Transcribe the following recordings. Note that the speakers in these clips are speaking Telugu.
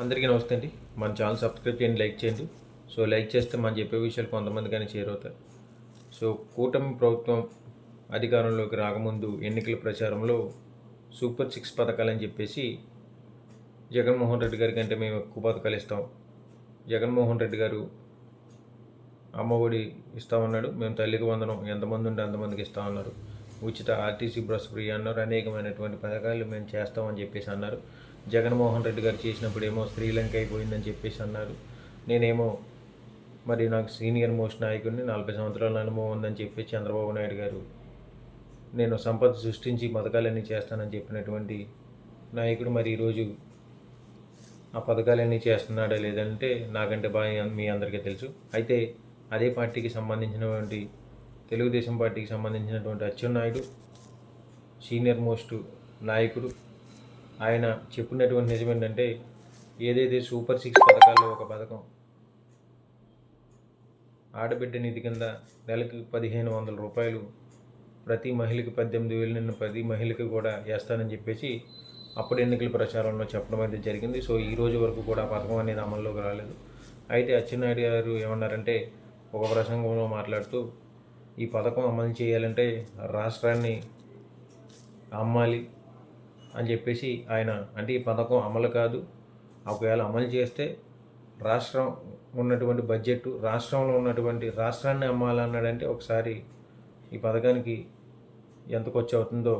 అందరికీ నమస్తే అండి. మన ఛానల్ సబ్స్క్రైబ్ చేయండి లైక్ చేయండి. సో లైక్ చేస్తే మనం చెప్పే విషయాలు కొంతమంది కానీ చేరవుతాయి సో కూటమి ప్రభుత్వం అధికారంలోకి రాకముందు ఎన్నికల ప్రచారంలో సూపర్ సిక్స్ పథకాలని చెప్పేసి జగన్మోహన్ రెడ్డి గారి కంటే మేము ఎక్కువ పథకాలు ఇస్తాం. జగన్మోహన్ రెడ్డి గారు అమ్మఒడి ఇస్తామన్నాడు. మేము తల్లికి వందనం ఎంతమంది ఉంటే అంతమందికి ఇస్తామన్నారు ఉచిత ఆర్టీసీ బస్ ఫ్రీ అన్నారు. అనేకమైనటువంటి పథకాలు మేము చేస్తామని చెప్పేసి అన్నారు. జగన్మోహన్ రెడ్డి గారు చేసినప్పుడు ఏమో శ్రీలంక అయిపోయిందని చెప్పేసి అన్నారు. నేనేమో మరి నాకు సీనియర్ మోస్ట్ నాయకుడిని నలభై సంవత్సరాల అనుభవం ఉందని చెప్పి చంద్రబాబు నాయుడు గారు నేను సంపద సృష్టించి పథకాలన్నీ చేస్తానని చెప్పినటువంటి నాయకుడు మరి ఈరోజు ఆ పథకాలన్నీ చేస్తున్నాడా లేదంటే నాకంటే బాగా మీ అందరికీ తెలుసు. అయితే అదే పార్టీకి సంబంధించినటువంటి తెలుగుదేశం పార్టీకి సంబంధించినటువంటి అచ్చెన్నాయుడు సీనియర్ మోస్ట్ నాయకుడు ఆయన చెప్పినటువంటి నిజం ఏంటంటే ఏదైతే సూపర్ సిక్స్ పథకాల్లో ఒక పథకం ఆడబిడ్డ నిధి కింద నెలకు పదిహేను వందల రూపాయలు ప్రతి మహిళకి పద్దెనిమిది వేలు నిన్న ప్రతి మహిళకి కూడా వేస్తానని చెప్పేసి అప్పుడు ఎన్నికల ప్రచారంలో చెప్పడం అయితే జరిగింది. సో ఈ రోజు వరకు కూడా పథకం అనేది అమల్లోకి రాలేదు. అయితే అచ్చెన్నాయుడు గారు ఏమన్నారంటే ఒక ప్రసంగంలో మాట్లాడుతూ ఈ పథకం అమలు చేయాలంటే రాష్ట్రాన్ని అమ్మాలి అని చెప్పేసి ఆయన అంటే ఈ పథకం అమలు కాదు. ఒకవేళ అమలు చేస్తే రాష్ట్రం ఉన్నటువంటి బడ్జెట్ రాష్ట్రంలో ఉన్నటువంటి రాష్ట్రాన్ని అమ్మాలన్నాడంటే ఒకసారి ఈ పథకానికి ఎంత ఖర్చు అవుతుందో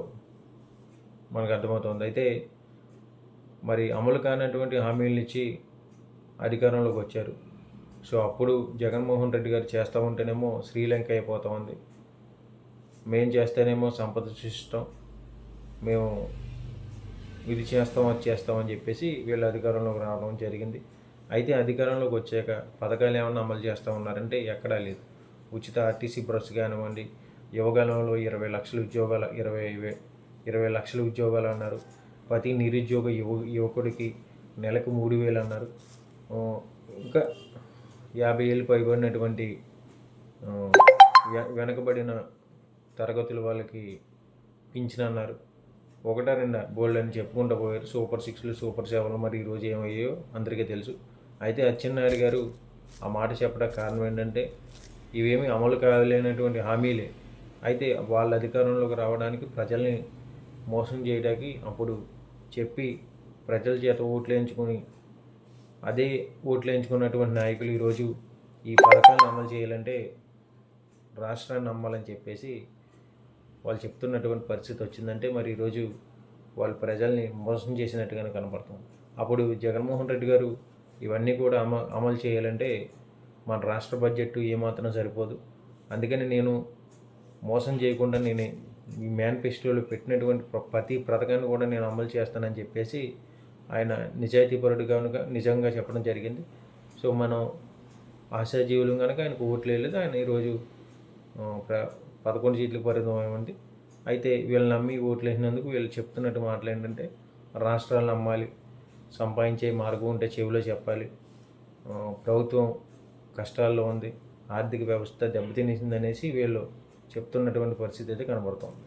మనకు అర్థమవుతుంది. అయితే మరి అమలు కానటువంటి హామీలను ఇచ్చి అధికారంలోకి వచ్చారు. సో అప్పుడు జగన్మోహన్ రెడ్డి గారు చేస్తూ ఉంటేనేమో శ్రీలంక అయిపోతూ ఉంది. మేం చేస్తేనేమో సంపద సృష్టిస్తాం. మేము ఇది చేస్తాం అది చేస్తాం అని చెప్పేసి వీళ్ళు అధికారంలోకి రావడం జరిగింది. అయితే అధికారంలోకి వచ్చాక పథకాలు ఏమన్నా అమలు చేస్తూ ఉన్నారంటే ఎక్కడా లేదు. ఉచిత ఆర్టీసీ బస్ కానివ్వండి యువగలంలో ఇరవై లక్షల ఉద్యోగాలు ఇరవై ఇరవై లక్షల ఉద్యోగాలు అన్నారు. ప్రతి నిరుద్యోగ యువ యువకుడికి నెలకు మూడు వేలు అన్నారు. ఇంకా యాభై ఏళ్ళు పైబడినటువంటి వెనకబడిన తరగతుల వాళ్ళకి పింఛన్ అన్నారు. ఒకట రెండు? బోల్డ్ అని చెప్పుకుంటూ పోయారు. సూపర్ సిక్స్లు సూపర్ సెవెన్లు మరి ఈరోజు ఏమయ్యాయో అందరికీ తెలుసు. అయితే అచ్చెన్నాయుడు గారు ఆ మాట చెప్పడానికి కారణం ఏంటంటే ఇవేమీ అమలు కాలేనటువంటి హామీలే. అయితే వాళ్ళ అధికారంలోకి రావడానికి ప్రజల్ని మోసం చేయడానికి అప్పుడు చెప్పి ప్రజల చేత ఓట్లేయించుకొని అదే ఓట్లేయించుకున్నటువంటి నాయకులు ఈరోజు ఈ పథకాలను అమలు చేయాలంటే రాష్ట్రాన్ని నమ్మాలని చెప్పేసి వాళ్ళు చెప్తున్నటువంటి పరిస్థితి వచ్చిందంటే మరి ఈరోజు వాళ్ళు ప్రజల్ని మోసం చేసినట్టుగానే కనపడుతుంది. అప్పుడు జగన్మోహన్ రెడ్డి గారు ఇవన్నీ కూడా అమ అమలు చేయాలంటే మన రాష్ట్ర బడ్జెట్ ఏమాత్రం సరిపోదు. అందుకని నేను మోసం చేయకుండా నేను ఈ మేనిఫెస్టోలో పెట్టినటువంటి ప్ర- ప్రతి పథకాన్ని కూడా నేను అమలు చేస్తానని చెప్పేసి ఆయన నిజాయితీపరుడు కనుక నిజంగా చెప్పడం జరిగింది. సో మనం ఆశాజీవులు కనుక ఆయనకు ఓట్లు వేయలేదు. ఆయన ఈరోజు ప్ర- పదకొండు సీట్లకు పరిమితం అయింది అయితే వీళ్ళు నమ్మి ఓట్లు వేసినందుకు వీళ్ళు చెప్తున్నట్టు మాటలు ఏంటంటే రాష్ట్రాలు నమ్మాలి సంపాదించే మార్గం ఉంటే చెవిలో చెప్పాలి. ప్రభుత్వం కష్టాల్లో ఉంది ఆర్థిక వ్యవస్థ దెబ్బతినేసింది అనేసి వీళ్ళు చెప్తున్నటువంటి పరిస్థితి అయితే కనబడుతుంది.